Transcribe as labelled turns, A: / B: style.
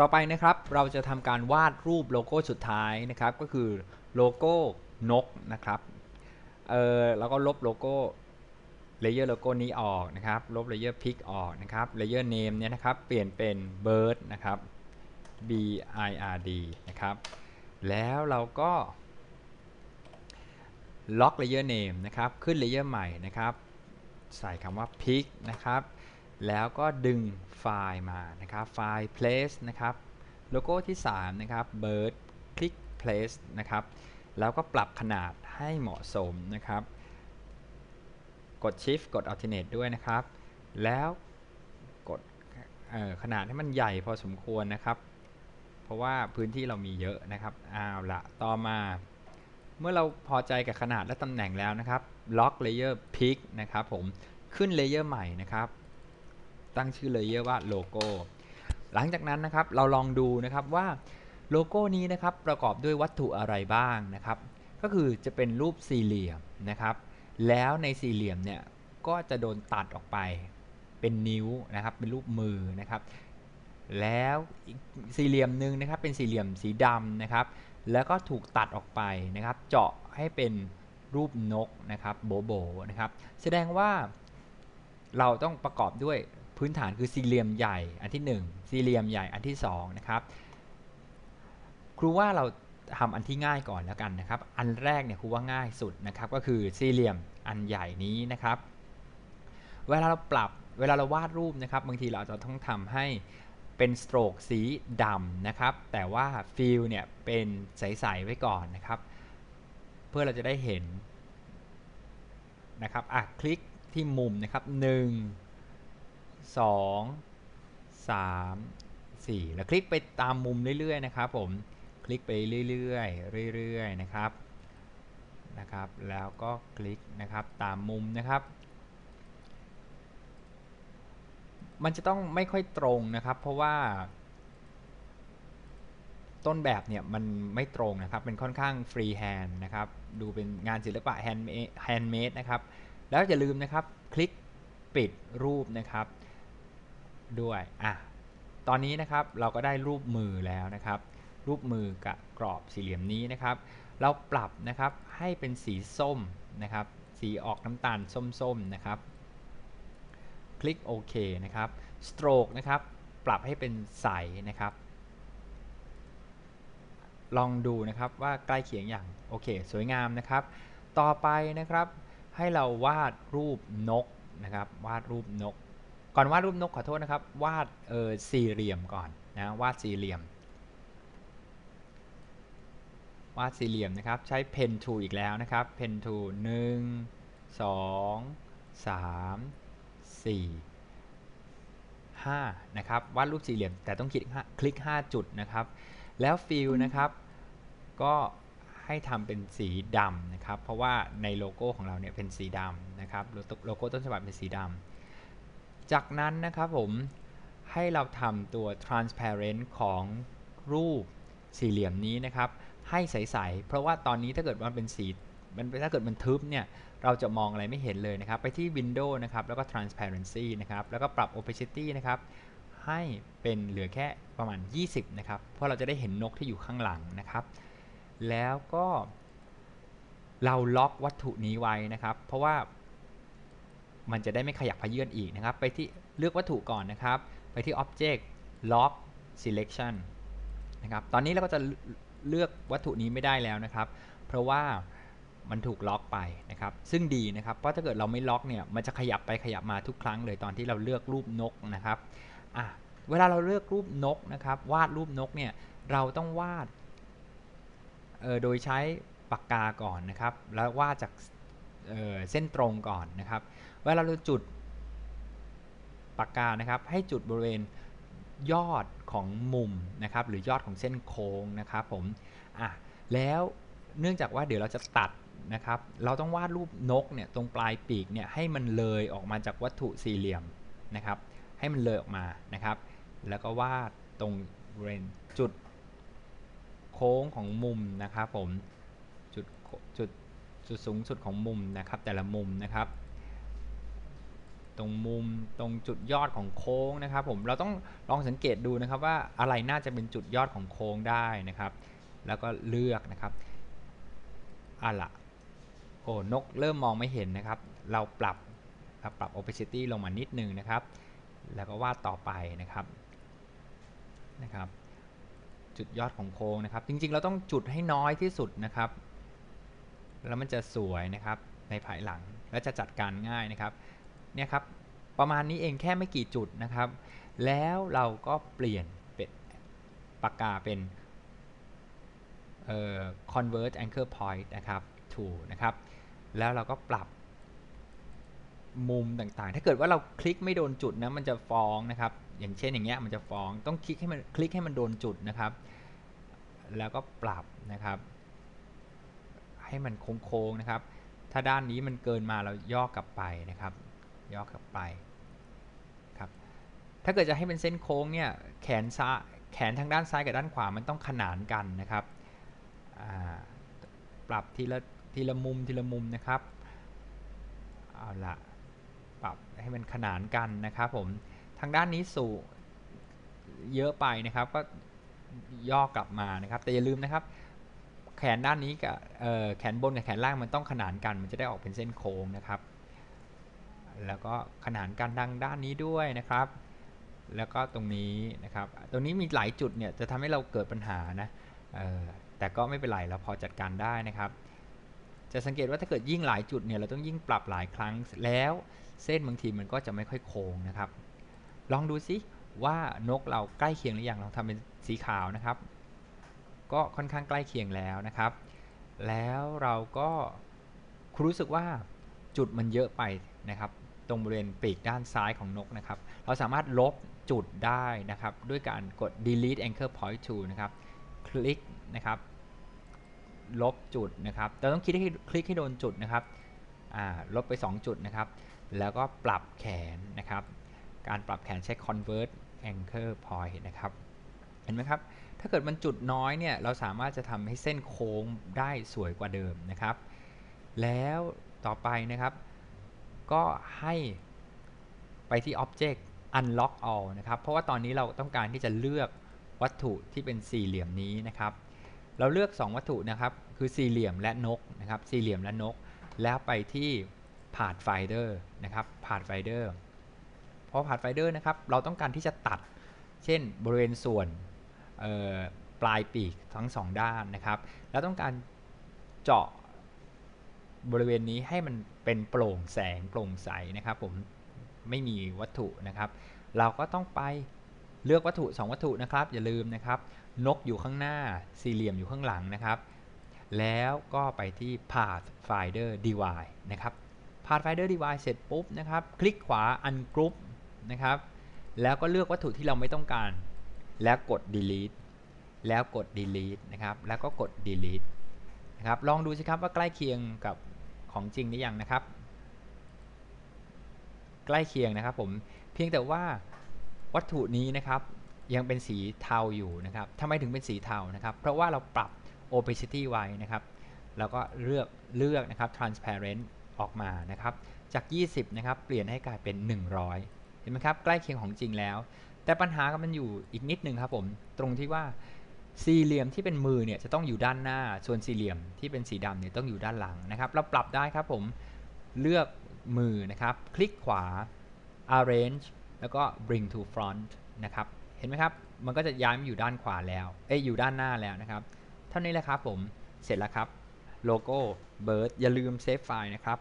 A: ต่อไปนะครับเราจะทำการวาดรูปโลโก้สุดท้ายนะครับ ก็คือโลโก้นกนะครับเออแล้วก็ลบโลโก้เลเยอร์โลโก้นี้ออกนะครับ ลบเลเยอร์พิกออกนะครับเลเยอร์เนมเนี่ยนะครับเปลี่ยนเป็น bird นะครับ b i r d นะครับ แล้วเราก็ล็อกเลเยอร์เนมนะครับ ขึ้นเลเยอร์ใหม่นะครับ ใส่คำว่า pick นะครับ แล้วก็ดึงไฟล์มานะครับไฟล์ place นะครับโลโก้ที่ 3 นะครับ bird คลิก place นะครับแล้วก็ปรับขนาดให้เหมาะสมนะครับ กด shift กด alternate ด้วยนะครับ แล้วกดขนาดให้มันใหญ่พอสมควรนะครับ เพราะว่าพื้นที่เรามีเยอะนะครับเอาวละต่อมาเมื่อเราพอใจกับขนาดและตำแหน่งแล้วนะครับ ล็อก layer pick นะครับผม ขึ้นเลเยอร์ใหม่นะครับ ตั้งชื่อเลเยอร์ว่าโลโก้ หลังจากนั้นนะครับเราลองดูนะครับว่าโลโก้นี้นะครับประกอบด้วยวัตถุอะไรบ้างนะครับ ก็คือจะเป็นรูปสี่เหลี่ยมนะครับ แล้วในสี่เหลี่ยมเนี่ยก็จะโดนตัดออกไปเป็นนิ้วนะครับ เป็นรูปมือนะครับ แล้วสี่เหลี่ยมหนึ่งนะครับ เป็นสี่เหลี่ยมสีดำนะครับ แล้วก็ถูกตัดออกไปนะครับ เจาะให้เป็นรูปนกนะครับโบโบนะครับ แสดงว่าเราต้องประกอบด้วย พื้นฐานคือสี่เหลี่ยมใหญ่อันที่ 1 สี่เหลี่ยมใหญ่อันที่2นะครับครูว่าเราทำอันที่ง่ายก่อนแล้วกันนะครับ อันแรกเนี่ยครูว่าง่ายสุดนะครับก็คือสี่เหลี่ยมอันใหญ่นี้นะครับ เวลาเราปรับเวลาเราวาดรูปนะครับ บางทีเราจะต้องทำให้เป็นสโตรกสีดำนะครับ แต่ว่าฟิลเนี่ยเป็นใสๆไว้ก่อนนะครับ เพื่อเราจะได้เห็นนะครับอะคลิกที่มุมนะครับ1 2 3 4แล้วคลิกไปตามมุมเรื่อยๆนะครับผมคลิกไปเรื่อยๆเรื่อยๆนะครับนะครับแล้วก็คลิกนะครับตามมุมนะครับ มันจะต้องไม่ค่อยตรงนะครับ เพราะว่า ต้นแบบเนี่ยมันไม่ตรงนะครับเป็นค่อนข้างฟรีแฮนด์นะครับดูเป็นงานศิลปะแฮนด์เมดนะครับแล้วอย่าลืมนะครับ คลิกปิดรูปนะครับ ด้วยอะตอนนี้นะครับเราก็ได้รูปมือแล้วนะครับ รูปมือกับกรอบสี่เหลี่ยมนี้นะครับ เราปรับนะครับให้เป็นสีส้มนะครับ สีออกน้ำตาลส้มๆนะครับ คลิกโอเคนะครับสโตรกนะครับปรับให้เป็นใสนะครับ ลองดูนะครับว่าใกล้เคียงอย่างโอเค สวยงามนะครับ ต่อไปนะครับให้เราวาดรูปนกนะครับ วาดรูปนก ก่อนวาดรูปนกขอโทษนะครับ วาดเออสี่เหลี่ยมก่อนนะวาดสี่เหลี่ยม วาดสี่เหลี่ยมนะครับ ใช้เพนทูอีกแล้วนะครับเพนทูหนึ่งสองสามสี่ห้านะครับวาดรูปสี่เหลี่ยม แต่ต้องคลิกคลิกห้าจุดนะครับ แล้วฟิลนะครับ ก็ให้ทำเป็นสีดำนะครับ เพราะว่าในโลโก้ของเราเนี่ยเป็นสีดำนะครับโลโก้ต้นฉบับเป็นสีดำ จากนั้นนะครับผมให้เราทำตัว transparent ของรูปสี่เหลี่ยมนี้นะครับ ให้ใสๆเพราะว่าตอนนี้ถ้าเกิดมันเป็นสีมันถ้าเกิดมันทึบเนี่ยเราจะมองอะไรไม่เห็นเลยนะครับ ไปที่ window นะครับ แล้วก็ transparency นะครับ แล้วก็ปรับ opacity นะครับ ให้เป็นเหลือแค่ประมาณ 20 นะครับ เพราะเราจะได้เห็นนกที่อยู่ข้างหลังนะครับ แล้วก็ เราล็อกวัตถุนี้ไว้นะครับ เพราะว่า มันจะได้ไม่ขยับพเยื่อนอีกนะครับ ไปที่เลือกวัตถุก่อนนะครับ ไปที่ Object Lock Selection นะครับ ตอนนี้เราก็จะเลือกวัตถุนี้ไม่ได้แล้วนะครับ เพราะว่ามันถูกล็อกไปนะครับ ซึ่งดีนะครับ เพราะถ้าเกิดเราไม่ล็อกเนี่ย มันจะขยับไปขยับมาทุกครั้งเลยตอนที่เราเลือกรูปนกนะครับอะเวลาเราเลือกรูปนกนะครับ วาดรูปนกเนี่ย เราต้องวาดโดยใช้ปากกาก่อนนะครับ แล้ววาดจาก เเส้นตรงก่อนนะครับ เวลาเราจุดปากกานะครับ ให้จุดบริเวณยอดของมุมนะครับ หรือยอดของเส้นโค้งนะครับผมอะแล้วเนื่องจากว่าเดี๋ยวเราจะตัดนะครับ เราต้องวาดรูปนกเนี่ยตรงปลายปีกเนี่ยให้มันเลยออกมาจากวัตถุสี่เหลี่ยมนะครับ ให้มันเลยออกมานะครับ แล้วก็วาดตรงบริเวณจุดโค้งของมุมนะครับผมจุดจุด จุดสูงสุดของมุมนะครับ แต่ละมุมนะครับ ตรงมุมตรงจุดยอดของโค้งนะครับ ผมเราต้องลองสังเกตดูนะครับว่าอะไรน่าจะเป็นจุดยอดของโค้งได้นะครับ แล้วก็เลือกนะครับอะละโอ้นกเริ่มมองไม่เห็นนะครับ เราปรับครับปรับ opacity ลงมานิดนึงนะครับ แล้วก็วาดต่อไปนะครับนะครับ จุดยอดของโค้งนะครับ จริงๆ เราต้องจุดให้น้อยที่สุดนะครับ แล้วมันจะสวยนะครับในภายหลังและจะจัดการง่ายนะครับเนี่ยครับประมาณนี้เองแค่ไม่กี่จุดนะครับ แล้วเราก็เปลี่ยนเป็นปากกาเป็นเอ่อ convert anchor point นะครับ to นะครับ แล้วเราก็ปรับมุมต่างๆ ถ้าเกิดว่าเราคลิกไม่โดนจุดนะมันจะฟ้องนะครับ อย่างเช่นอย่างเงี้ยมันจะฟ้อง ต้องคลิกให้มันคลิกให้มันโดนจุดนะครับ แล้วก็ปรับนะครับ ให้มันโค้งๆนะครับ ถ้าด้านนี้มันเกินมาเราย่อกลับไปนะครับ ย่อกลับไปครับ ถ้าเกิดจะให้เป็นเส้นโค้งเนี่ยแขนซ้ายแขนทางด้านซ้ายกับด้านขวามันต้องขนานกันนะครับ ปรับทีละทีละมุมทีละมุมนะครับ เอาละปรับให้มันขนานกันนะครับผม ทางด้านนี้สู่เยอะไปนะครับก็ย่อกลับมานะครับ แต่อย่าลืมนะครับ แขนด้านนี้กับแขนบนกับแขนล่างมันต้องขนานกัน มันจะได้ออกเป็นเส้นโค้งนะครับ แล้วก็ขนานกันดังด้านนี้ด้วยนะครับ แล้วก็ตรงนี้นะครับ ตรงนี้มีหลายจุดเนี่ยจะทำให้เราเกิดปัญหานะแต่ก็ไม่เป็นไรเราพอจัดการได้นะครับ จะสังเกตว่าถ้าเกิดยิ่งหลายจุดเนี่ยเราต้องยิ่งปรับหลายครั้งแล้วเส้นบางทีมันก็จะไม่ค่อยโค้งนะครับ ลองดูซิว่านกเราใกล้เคียงหรือยังลองทำเป็นสีขาวนะครับ ก็ค่อนข้างใกล้เคียงแล้วนะครับ แล้วเราก็คุรู้สึกว่าจุดมันเยอะไปนะครับ ตรงบริเวณปีกด้านซ้ายของนกนะครับ เราสามารถลบจุดได้นะครับ ด้วยการกด delete anchor point to นะครับ คลิกนะครับ ลบจุดนะครับ แต่ต้องคลิกให้คลิกให้โดนจุดนะครับ ลบไป 2 จุดนะครับ แล้วก็ปรับแขนนะครับ การปรับแขนใช้ convert anchor point นะครับ เห็นไหมครับ ถ้าเกิดมันจุดน้อยเนี่ยเราสามารถจะทำให้เส้นโค้งได้สวยกว่าเดิมนะครับ แล้วต่อไปนะครับ ก็ให้ไปที่ object unlock all นะครับ เพราะว่าตอนนี้เราต้องการที่จะเลือกวัตถุที่เป็นสี่เหลี่ยมนี้นะครับ เราเลือก 2 วัตถุนะครับ คือสี่เหลี่ยมและนกนะครับ สี่เหลี่ยมและนก แล้วไปที่ Pathfinder นะครับ Pathfinder พอ Pathfinder นะครับ เราต้องการที่จะตัด เช่น บริเวณส่วน ปลายปีกทั้งสองด้านนะครับ แล้วต้องการเจาะบริเวณนี้ให้มันเป็นโปร่งแสงโปร่งใสนะครับผมไม่มีวัตถุนะครับ เราก็ต้องไปเลือกวัตถุ 2 วัตถุนะครับ อย่าลืมนะครับ นกอยู่ข้างหน้าสี่เหลี่ยมอยู่ข้างหลังนะครับ แล้วก็ไปที่ Pathfinder Divide นะครับ Pathfinder Divide เสร็จปุ๊บนะครับ คลิกขวา Ungroup นะครับ แล้วก็เลือกวัตถุที่เราไม่ต้องการ แล้วกด delete แล้วกด delete นะครับ แล้วก็กด delete นะครับ ลองดูสิครับว่าใกล้เคียงกับของจริงหรือยังนะครับ ใกล้เคียงนะครับผม เพียงแต่ว่าวัตถุนี้นะครับยังเป็นสีเทาอยู่นะครับทำไมถึงเป็นสีเทานะครับ เพราะว่าเราปรับ opacity ไว้นะครับ แล้วก็เลือกเลือกนะครับ transparent ออกมานะครับ จาก 20 นะครับ เปลี่ยนให้กลายเป็น 100 เห็นไหมครับ ใกล้เคียงของจริงแล้ว แต่ปัญหาก็มันอยู่อีกนิดนึงครับผม ตรงที่ว่าสี่เหลี่ยมที่เป็นมือเนี่ยจะต้องอยู่ด้านหน้า ส่วนสี่เหลี่ยมที่เป็นสีดำเนี่ยต้องอยู่ด้านหลังนะครับ เราปรับได้ครับผมเลือกมือนะครับ คลิกขวา arrange แล้วก็ bring to front นะครับ เห็นไหมครับ มันก็จะย้ายมาอยู่ด้านขวาแล้ว เอ้ยอยู่ด้านหน้าแล้วนะครับ เท่านี้แหละครับผม เสร็จแล้วครับ โลโก้ bird อย่าลืมเซฟไฟล์นะครับ